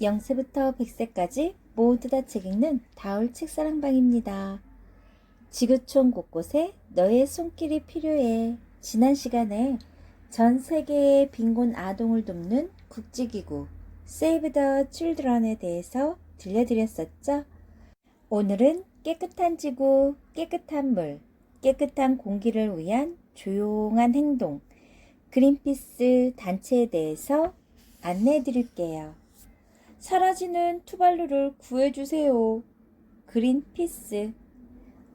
0세부터 100세까지 모두 다 책 읽는 다울 책사랑방입니다. 지구촌 곳곳에 너의 손길이 필요해. 지난 시간에 전 세계의 빈곤 아동을 돕는 국제기구 Save the Children에 대해서 들려드렸었죠. 오늘은 깨끗한 지구, 깨끗한 물, 깨끗한 공기를 위한 조용한 행동, 그린피스 단체에 대해서 안내해 드릴게요. 사라지는 투발루를 구해주세요. 그린피스.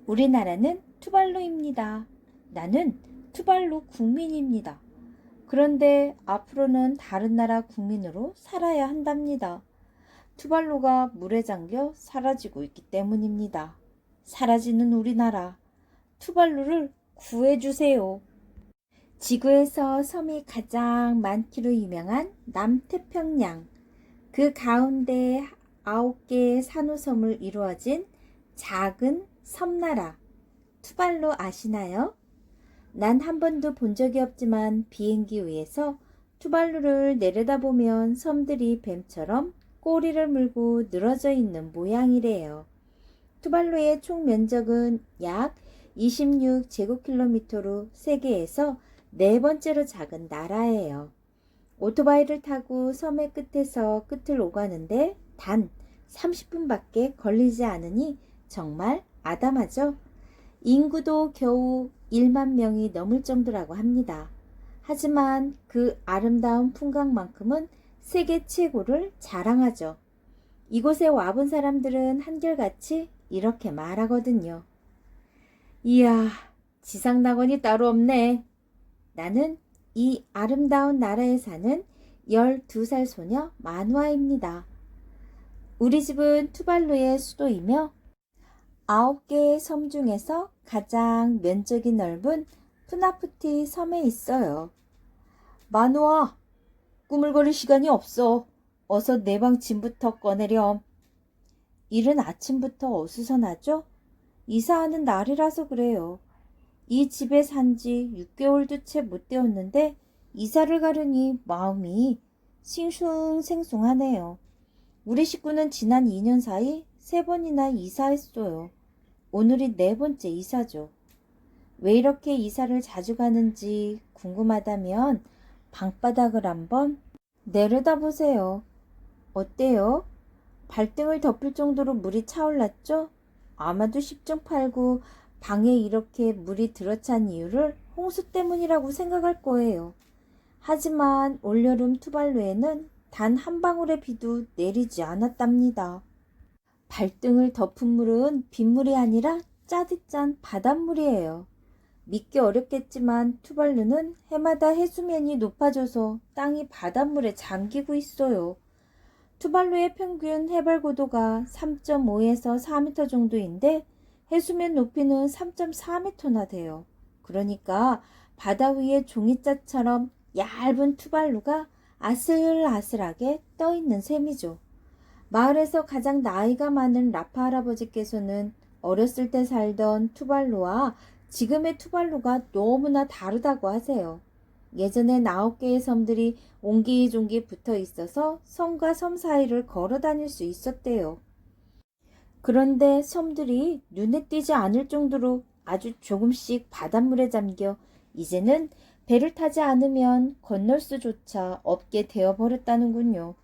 우리나라는 투발루입니다. 나는 투발루 국민입니다. 그런데 앞으로는 다른 나라 국민으로 살아야 한답니다. 투발루가 물에 잠겨 사라지고 있기 때문입니다. 사라지는 우리나라. 투발루를 구해주세요. 지구에서 섬이 가장 많기로 유명한 남태평양. 그 가운데 아홉 개의 산호섬을 이루어진 작은 섬나라. 투발루 아시나요? 난 한 번도 본 적이 없지만 비행기 위에서 투발루를 내려다보면 섬들이 뱀처럼 꼬리를 물고 늘어져 있는 모양이래요. 투발루의 총 면적은 약 26제곱킬로미터로 세계에서 네 번째로 작은 나라예요. 오토바이를 타고 섬의 끝에서 끝을 오가는데 단 30분밖에 걸리지 않으니 정말 아담하죠? 인구도 겨우 1만 명이 넘을 정도라고 합니다. 하지만 그 아름다운 풍광만큼은 세계 최고를 자랑하죠. 이곳에 와본 사람들은 한결같이 이렇게 말하거든요. 이야, 지상낙원이 따로 없네. 나는 이 아름다운 나라에 사는 12살 소녀 마누아입니다. 우리 집은 투발루의 수도이며 9개의 섬 중에서 가장 면적이 넓은 푸나푸티 섬에 있어요. 마누아, 꾸물거릴 시간이 없어. 어서 내 방 짐부터 꺼내렴. 이른 아침부터 어수선하죠? 이사하는 날이라서 그래요. 이 집에 산 지 6개월도 채 못 되었는데 이사를 가려니 마음이 싱숭생숭하네요. 우리 식구는 지난 2년 사이 세 번이나 이사했어요. 오늘이 네 번째 이사죠. 왜 이렇게 이사를 자주 가는지 궁금하다면 방바닥을 한번 내려다 보세요. 어때요? 발등을 덮을 정도로 물이 차올랐죠? 아마도 10중 8구 방에 이렇게 물이 들어찬 이유를 홍수 때문이라고 생각할 거예요. 하지만 올여름 투발루에는 단 한 방울의 비도 내리지 않았답니다. 발등을 덮은 물은 빗물이 아니라 짜디 짠 바닷물이에요. 믿기 어렵겠지만 투발루는 해마다 해수면이 높아져서 땅이 바닷물에 잠기고 있어요. 투발루의 평균 해발 고도가 3.5에서 4m 정도인데 해수면 높이는 3.4m나 돼요. 그러니까 바다 위에 종이자처럼 얇은 투발루가 아슬아슬하게 떠 있는 셈이죠. 마을에서 가장 나이가 많은 라파 할아버지께서는 어렸을 때 살던 투발루와 지금의 투발루가 너무나 다르다고 하세요. 예전엔 아홉 개의 섬들이 옹기종기 붙어 있어서 섬과 섬 사이를 걸어 다닐 수 있었대요. 그런데 섬들이 눈에 띄지 않을 정도로 아주 조금씩 바닷물에 잠겨 이제는 배를 타지 않으면 건널 수조차 없게 되어버렸다는군요.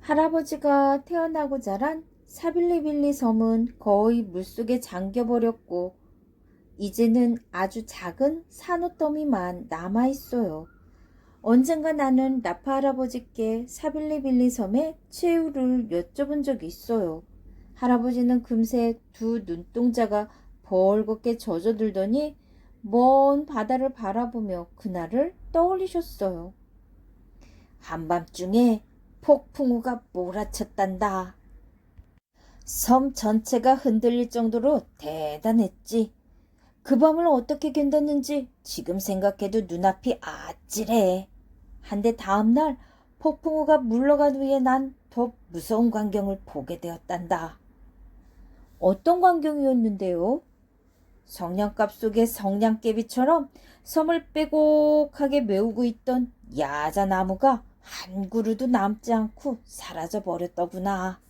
할아버지가 태어나고 자란 사빌리빌리 섬은 거의 물속에 잠겨버렸고 이제는 아주 작은 산호더미만 남아있어요. 언젠가 나는 라파 할아버지께 사빌리빌리 섬의 최후를 여쭤본 적이 있어요. 할아버지는 금세 두 눈동자가 벌겋게 젖어들더니 먼 바다를 바라보며 그날을 떠올리셨어요. 한밤중에 폭풍우가 몰아쳤단다. 섬 전체가 흔들릴 정도로 대단했지. 그 밤을 어떻게 견뎠는지 지금 생각해도 눈앞이 아찔해. 한데 다음날 폭풍우가 물러간 후에 난 더 무서운 광경을 보게 되었단다. 어떤 광경이었는데요? 성냥갑 속의 성냥개비처럼 섬을 빼곡하게 메우고 있던 야자나무가 한 그루도 남지 않고 사라져 버렸더구나.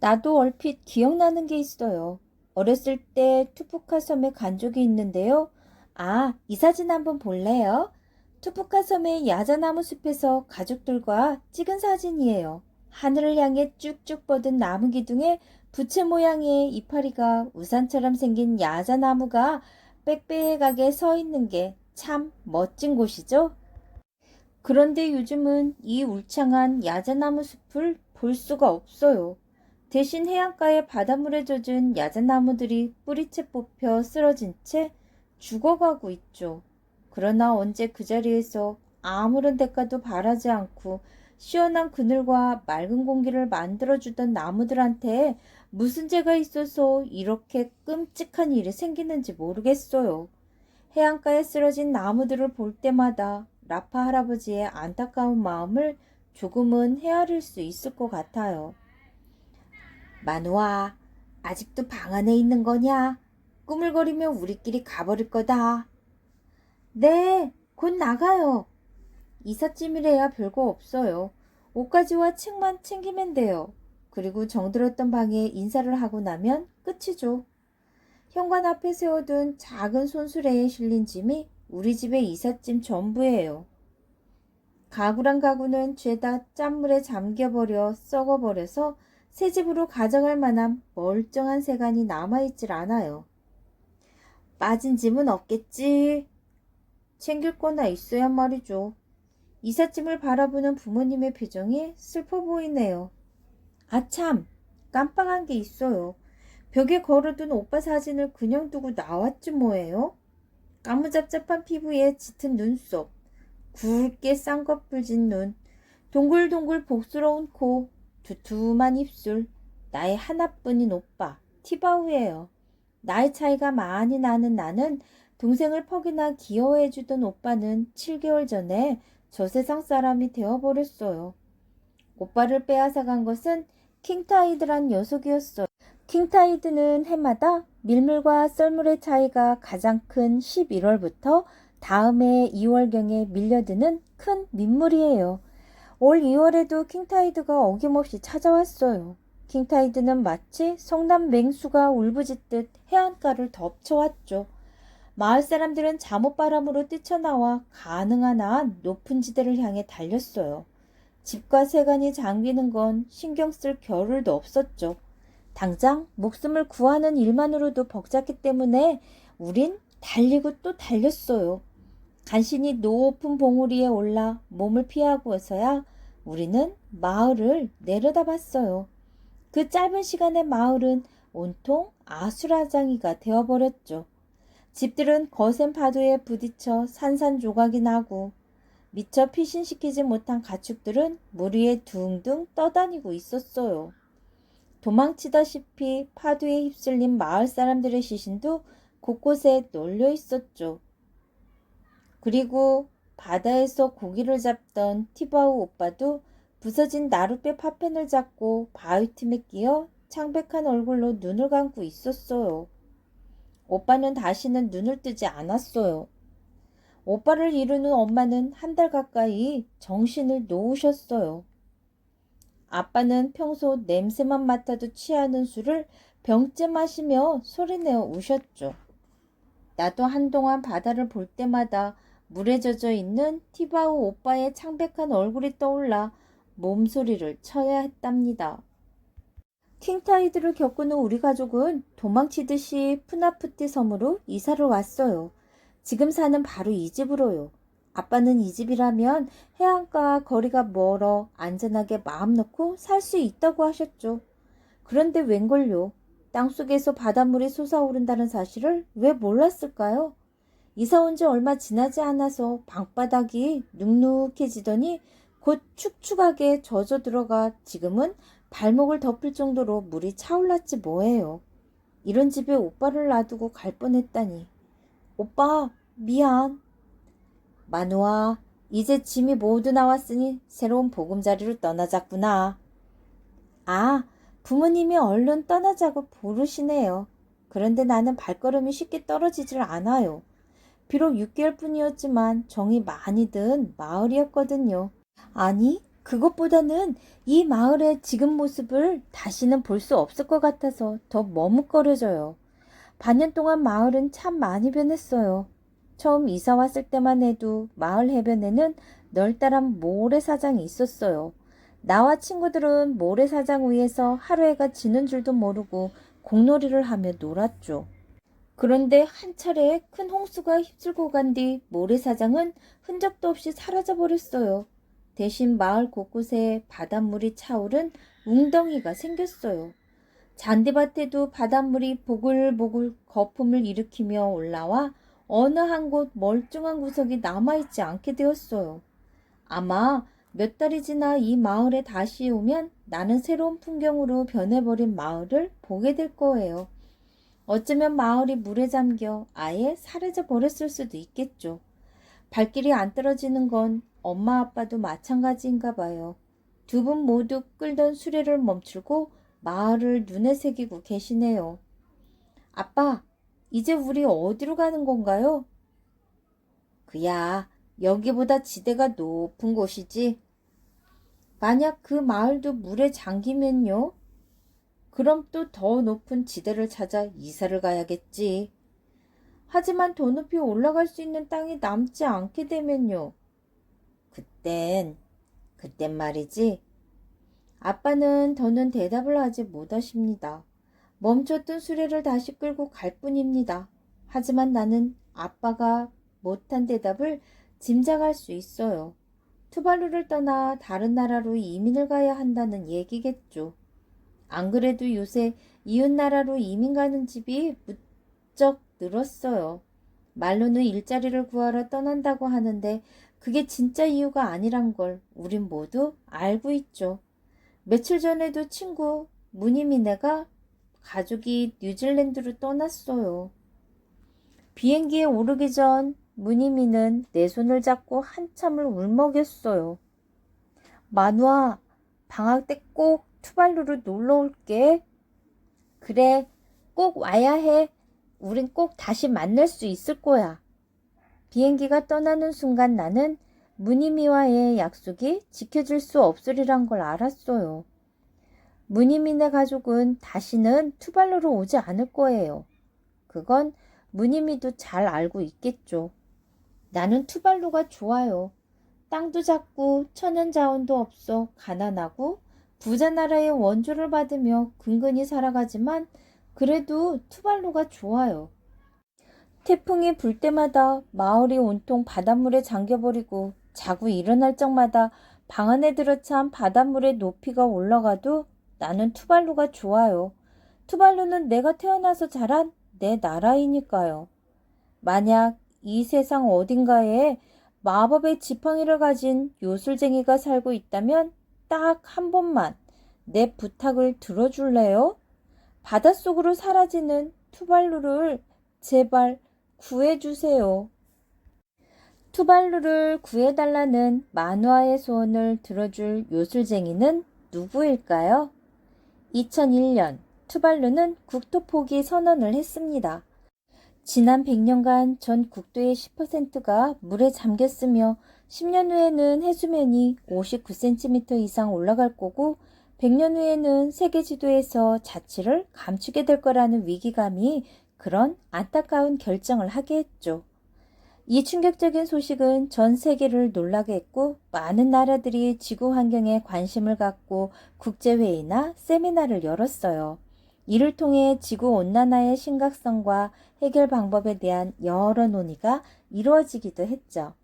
나도 얼핏 기억나는 게 있어요. 어렸을 때 투푸카 섬에 간 적이 있는데요. 아, 이 사진 한번 볼래요? 투푸카 섬의 야자나무 숲에서 가족들과 찍은 사진이에요. 하늘을 향해 쭉쭉 뻗은 나무 기둥에 부채 모양의 이파리가 우산처럼 생긴 야자나무가 빽빽하게 서 있는 게 참 멋진 곳이죠? 그런데 요즘은 이 울창한 야자나무 숲을 볼 수가 없어요. 대신 해안가의 바닷물에 젖은 야자나무들이 뿌리채 뽑혀 쓰러진 채 죽어가고 있죠. 그러나 언제 그 자리에서 아무런 대가도 바라지 않고 시원한 그늘과 맑은 공기를 만들어주던 나무들한테 무슨 죄가 있어서 이렇게 끔찍한 일이 생기는지 모르겠어요. 해안가에 쓰러진 나무들을 볼 때마다 라파 할아버지의 안타까운 마음을 조금은 헤아릴 수 있을 것 같아요. 마누아, 아직도 방 안에 있는 거냐? 꾸물거리며 우리끼리 가버릴 거다. 네, 곧 나가요. 이삿짐이래야 별거 없어요. 옷가지와 책만 챙기면 돼요. 그리고 정들었던 방에 인사를 하고 나면 끝이죠. 현관 앞에 세워둔 작은 손수레에 실린 짐이 우리 집의 이삿짐 전부예요. 가구랑 가구는 죄다 짠물에 잠겨버려 썩어버려서 새 집으로 가져갈 만한 멀쩡한 세간이 남아있질 않아요. 빠진 짐은 없겠지. 챙길 거나 있어야 말이죠. 이삿짐을 바라보는 부모님의 표정이 슬퍼 보이네요. 아참, 깜빡한 게 있어요. 벽에 걸어둔 오빠 사진을 그냥 두고 나왔지 뭐예요? 까무잡잡한 피부에 짙은 눈썹, 굵게 쌍꺼풀 진 눈, 동글동글 복스러운 코, 두툼한 입술, 나의 하나뿐인 오빠, 티바우예요. 나이 차이가 많이 나는 나는 동생을 퍽이나 귀여워해주던 오빠는 7개월 전에 저 세상 사람이 되어버렸어요. 오빠를 빼앗아간 것은 킹타이드란 녀석이었어요. 킹타이드는 해마다 밀물과 썰물의 차이가 가장 큰 11월부터 다음해 2월경에 밀려드는 큰 민물이에요. 올 2월에도 킹타이드가 어김없이 찾아왔어요. 킹타이드는 마치 성남 맹수가 울부짖듯 해안가를 덮쳐왔죠. 마을 사람들은 잠옷바람으로 뛰쳐나와 가능한 한 높은 지대를 향해 달렸어요. 집과 세간이 잠기는 건 신경 쓸 겨를도 없었죠. 당장 목숨을 구하는 일만으로도 벅찼기 때문에 우린 달리고 또 달렸어요. 간신히 높은 봉우리에 올라 몸을 피하고서야 우리는 마을을 내려다봤어요. 그 짧은 시간에 마을은 온통 아수라장이가 되어버렸죠. 집들은 거센 파도에 부딪혀 산산조각이 나고 미처 피신시키지 못한 가축들은 물 위에 둥둥 떠다니고 있었어요. 도망치다시피 파도에 휩쓸린 마을 사람들의 시신도 곳곳에 널려 있었죠. 그리고 바다에서 고기를 잡던 티바우 오빠도 부서진 나룻배 파편을 잡고 바위 틈에 끼어 창백한 얼굴로 눈을 감고 있었어요. 오빠는 다시는 눈을 뜨지 않았어요. 오빠를 이루는 엄마는 한 달 가까이 정신을 놓으셨어요. 아빠는 평소 냄새만 맡아도 취하는 술을 병째 마시며 소리내어 우셨죠. 나도 한동안 바다를 볼 때마다 물에 젖어 있는 티바우 오빠의 창백한 얼굴이 떠올라 몸소리를 쳐야 했답니다. 킹타이드를 겪고는 우리 가족은 도망치듯이 푸나푸티 섬으로 이사를 왔어요. 지금 사는 바로 이 집으로요. 아빠는 이 집이라면 해안가와 거리가 멀어 안전하게 마음 놓고 살 수 있다고 하셨죠. 그런데 웬걸요? 땅속에서 바닷물이 솟아오른다는 사실을 왜 몰랐을까요? 이사 온 지 얼마 지나지 않아서 방바닥이 눅눅해지더니 곧 축축하게 젖어 들어가 지금은 발목을 덮을 정도로 물이 차올랐지 뭐예요. 이런 집에 오빠를 놔두고 갈 뻔했다니. 오빠, 미안. 마누아, 이제 짐이 모두 나왔으니 새로운 보금자리로 떠나자꾸나. 아, 부모님이 얼른 떠나자고 부르시네요. 그런데 나는 발걸음이 쉽게 떨어지질 않아요. 비록 6개월 뿐이었지만 정이 많이 든 마을이었거든요. 아니, 그것보다는 이 마을의 지금 모습을 다시는 볼 수 없을 것 같아서 더 머뭇거려져요. 반년 동안 마을은 참 많이 변했어요. 처음 이사 왔을 때만 해도 마을 해변에는 널따란 모래사장이 있었어요. 나와 친구들은 모래사장 위에서 하루해가 지는 줄도 모르고 공놀이를 하며 놀았죠. 그런데 한 차례 큰 홍수가 휩쓸고 간 뒤 모래사장은 흔적도 없이 사라져 버렸어요. 대신 마을 곳곳에 바닷물이 차오른 웅덩이가 생겼어요. 잔디밭에도 바닷물이 보글보글 거품을 일으키며 올라와 어느 한 곳 멀쩡한 구석이 남아있지 않게 되었어요. 아마 몇 달이 지나 이 마을에 다시 오면 나는 새로운 풍경으로 변해버린 마을을 보게 될 거예요. 어쩌면 마을이 물에 잠겨 아예 사라져 버렸을 수도 있겠죠. 발길이 안 떨어지는 건 엄마 아빠도 마찬가지인가 봐요. 두 분 모두 끌던 수레를 멈추고 마을을 눈에 새기고 계시네요. 아빠, 이제 우리 어디로 가는 건가요? 그야, 여기보다 지대가 높은 곳이지. 만약 그 마을도 물에 잠기면요? 그럼 또 더 높은 지대를 찾아 이사를 가야겠지. 하지만 더 높이 올라갈 수 있는 땅이 남지 않게 되면요. 그땐, 그땐 말이지. 아빠는 더는 대답을 하지 못하십니다. 멈췄던 수레를 다시 끌고 갈 뿐입니다. 하지만 나는 아빠가 못한 대답을 짐작할 수 있어요. 투발루를 떠나 다른 나라로 이민을 가야 한다는 얘기겠죠. 안 그래도 요새 이웃 나라로 이민 가는 집이 무척 늘었어요. 말로는 일자리를 구하러 떠난다고 하는데 그게 진짜 이유가 아니란 걸 우린 모두 알고 있죠. 며칠 전에도 친구 무니미네가 가족이 뉴질랜드로 떠났어요. 비행기에 오르기 전 무니미는 내 손을 잡고 한참을 울먹였어요. 마누아, 방학 때 꼭 투발루로 놀러 올게. 그래, 꼭 와야 해. 우린 꼭 다시 만날 수 있을 거야. 비행기가 떠나는 순간 나는 무니미와의 약속이 지켜질 수 없으리란 걸 알았어요. 무니미네 가족은 다시는 투발루로 오지 않을 거예요. 그건 무니미도 잘 알고 있겠죠. 나는 투발루가 좋아요. 땅도 작고 천연 자원도 없어 가난하고 부자 나라의 원조를 받으며 근근히 살아가지만 그래도 투발루가 좋아요. 태풍이 불 때마다 마을이 온통 바닷물에 잠겨버리고 자고 일어날 적마다 방 안에 들어찬 바닷물의 높이가 올라가도 나는 투발루가 좋아요. 투발루는 내가 태어나서 자란 내 나라이니까요. 만약 이 세상 어딘가에 마법의 지팡이를 가진 요술쟁이가 살고 있다면 딱 한 번만 내 부탁을 들어줄래요? 바닷속으로 사라지는 투발루를 제발 구해주세요. 투발루를 구해달라는 만화의 소원을 들어줄 요술쟁이는 누구일까요? 2001년 투발루는 국토 포기 선언을 했습니다. 지난 100년간 전 국토의 10%가 물에 잠겼으며 10년 후에는 해수면이 59cm 이상 올라갈 거고 100년 후에는 세계 지도에서 자치를 감추게 될 거라는 위기감이 그런 안타까운 결정을 하게 했죠. 이 충격적인 소식은 전 세계를 놀라게 했고 많은 나라들이 지구 환경에 관심을 갖고 국제회의나 세미나를 열었어요. 이를 통해 지구 온난화의 심각성과 해결 방법에 대한 여러 논의가 이루어지기도 했죠.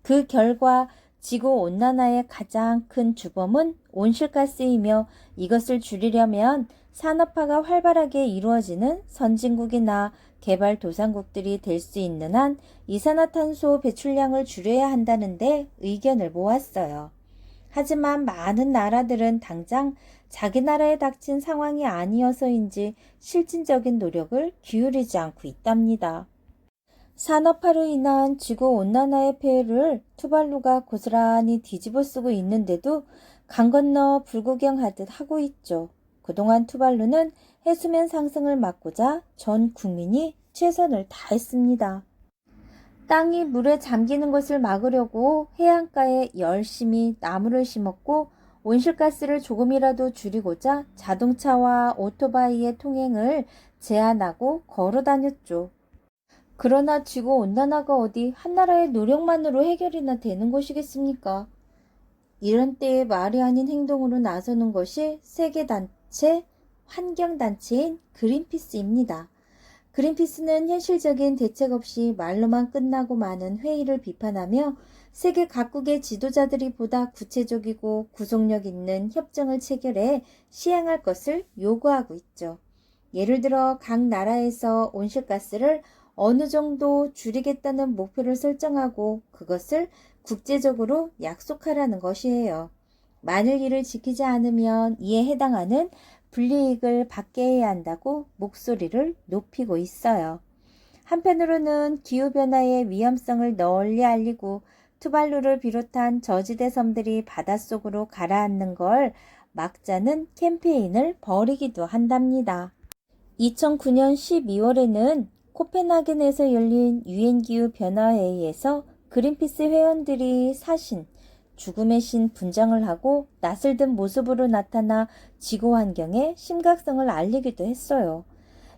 그 결과 지구 온난화의 가장 큰 주범은 온실가스이며 이것을 줄이려면 산업화가 활발하게 이루어지는 선진국이나 개발도상국들이 될 수 있는 한 이산화탄소 배출량을 줄여야 한다는데 의견을 모았어요. 하지만 많은 나라들은 당장 자기 나라에 닥친 상황이 아니어서인지 실질적인 노력을 기울이지 않고 있답니다. 산업화로 인한 지구 온난화의 폐해를 투발루가 고스란히 뒤집어 쓰고 있는데도 강 건너 불구경하듯 하고 있죠. 그동안 투발루는 해수면 상승을 막고자 전 국민이 최선을 다했습니다. 땅이 물에 잠기는 것을 막으려고 해안가에 열심히 나무를 심었고 온실가스를 조금이라도 줄이고자 자동차와 오토바이의 통행을 제한하고 걸어 다녔죠. 그러나 지구 온난화가 어디 한 나라의 노력만으로 해결이나 되는 것이겠습니까? 이런 때에 말이 아닌 행동으로 나서는 것이 세계 단 체, 환경단체인 그린피스입니다. 그린피스는 현실적인 대책 없이 말로만 끝나고 마는 회의를 비판하며 세계 각국의 지도자들이 보다 구체적이고 구속력 있는 협정을 체결해 시행할 것을 요구하고 있죠. 예를 들어 각 나라에서 온실가스를 어느 정도 줄이겠다는 목표를 설정하고 그것을 국제적으로 약속하라는 것이에요. 만일 이를 지키지 않으면 이에 해당하는 불이익을 받게 해야 한다고 목소리를 높이고 있어요. 한편으로는 기후변화의 위험성을 널리 알리고 투발루를 비롯한 저지대 섬들이 바닷속으로 가라앉는 걸 막자는 캠페인을 벌이기도 한답니다. 2009년 12월에는 코펜하겐에서 열린 유엔 기후 변화 회의에서 그린피스 회원들이 사신 죽음의 신 분장을 하고 낯을 든 모습으로 나타나 지구 환경의 심각성을 알리기도 했어요.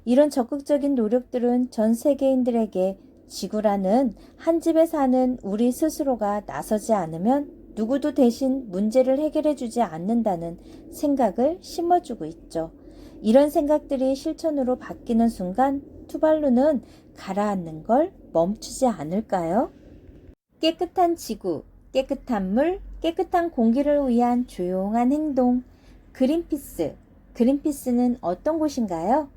이런 적극적인 노력들은 전 세계인들에게 지구라는 한 집에 사는 우리 스스로가 나서지 않으면 누구도 대신 문제를 해결해 주지 않는다는 생각을 심어주고 있죠. 이런 생각들이 실천으로 바뀌는 순간 투발루는 가라앉는 걸 멈추지 않을까요? 깨끗한 지구, 깨끗한 물, 깨끗한 공기를 위한 조용한 행동. 그린피스. 그린피스는 어떤 곳인가요?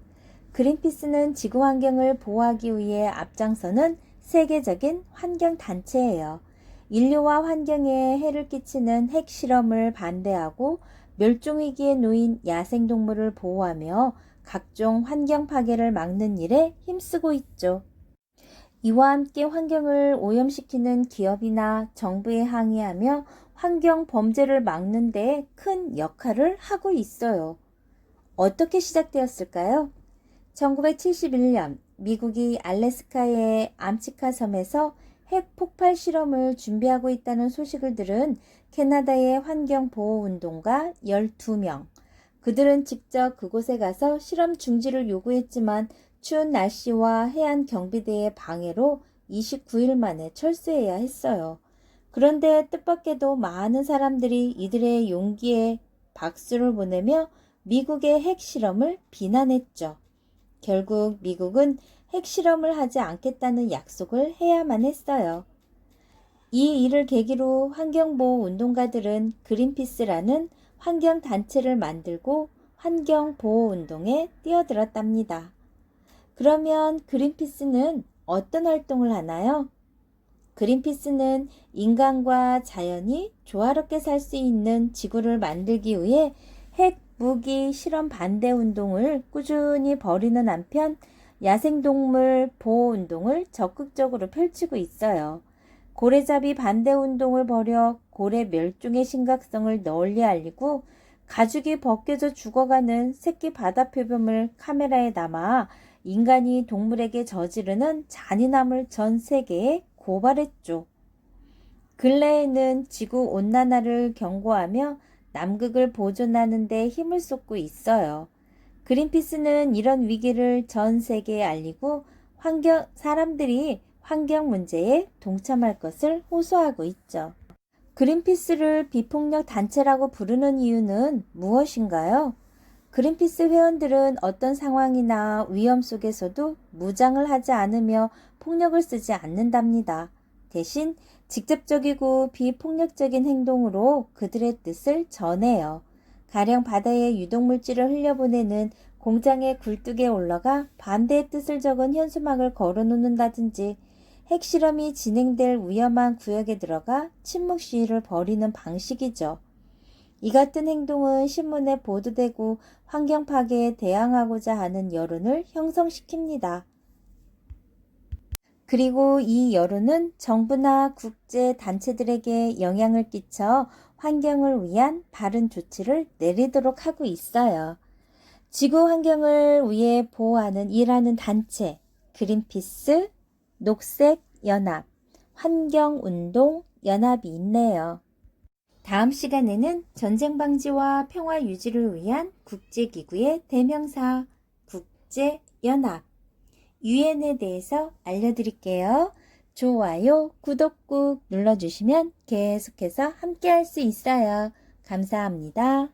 그린피스는 지구 환경을 보호하기 위해 앞장서는 세계적인 환경 단체예요. 인류와 환경에 해를 끼치는 핵 실험을 반대하고 멸종위기에 놓인 야생동물을 보호하며 각종 환경 파괴를 막는 일에 힘쓰고 있죠. 이와 함께 환경을 오염시키는 기업이나 정부에 항의하며 환경 범죄를 막는 데 큰 역할을 하고 있어요. 어떻게 시작되었을까요? 1971년 미국이 알래스카의 암치카 섬에서 핵 폭발 실험을 준비하고 있다는 소식을 들은 캐나다의 환경 보호 운동가 12명. 그들은 직접 그곳에 가서 실험 중지를 요구했지만 추운 날씨와 해안 경비대의 방해로 29일 만에 철수해야 했어요. 그런데 뜻밖에도 많은 사람들이 이들의 용기에 박수를 보내며 미국의 핵실험을 비난했죠. 결국 미국은 핵실험을 하지 않겠다는 약속을 해야만 했어요. 이 일을 계기로 환경보호 운동가들은 그린피스라는 환경단체를 만들고 환경보호 운동에 뛰어들었답니다. 그러면 그린피스는 어떤 활동을 하나요? 그린피스는 인간과 자연이 조화롭게 살 수 있는 지구를 만들기 위해 핵 무기 실험 반대 운동을 꾸준히 벌이는 한편 야생동물 보호 운동을 적극적으로 펼치고 있어요. 고래잡이 반대 운동을 벌여 고래 멸종의 심각성을 널리 알리고 가죽이 벗겨져 죽어가는 새끼 바다 표범을 카메라에 담아 인간이 동물에게 저지르는 잔인함을 전 세계에 고발했죠. 근래에는 지구 온난화를 경고하며 남극을 보존하는 데 힘을 쏟고 있어요. 그린피스는 이런 위기를 전 세계에 알리고 환경, 사람들이 환경 문제에 동참할 것을 호소하고 있죠. 그린피스를 비폭력 단체라고 부르는 이유는 무엇인가요? 그린피스 회원들은 어떤 상황이나 위험 속에서도 무장을 하지 않으며 폭력을 쓰지 않는답니다. 대신 직접적이고 비폭력적인 행동으로 그들의 뜻을 전해요. 가령 바다에 유독물질을 흘려보내는 공장의 굴뚝에 올라가 반대의 뜻을 적은 현수막을 걸어놓는다든지 핵실험이 진행될 위험한 구역에 들어가 침묵 시위를 벌이는 방식이죠. 이 같은 행동은 신문에 보도되고 환경 파괴에 대항하고자 하는 여론을 형성시킵니다. 그리고 이 여론은 정부나 국제 단체들에게 영향을 끼쳐 환경을 위한 바른 조치를 내리도록 하고 있어요. 지구 환경을 위해 보호하는 일하는 단체, 그린피스, 녹색 연합, 환경운동 연합이 있네요. 다음 시간에는 전쟁 방지와 평화 유지를 위한 국제기구의 대명사 국제연합 유엔에 대해서 알려드릴게요. 좋아요, 구독 꾹 눌러주시면 계속해서 함께 할 수 있어요. 감사합니다.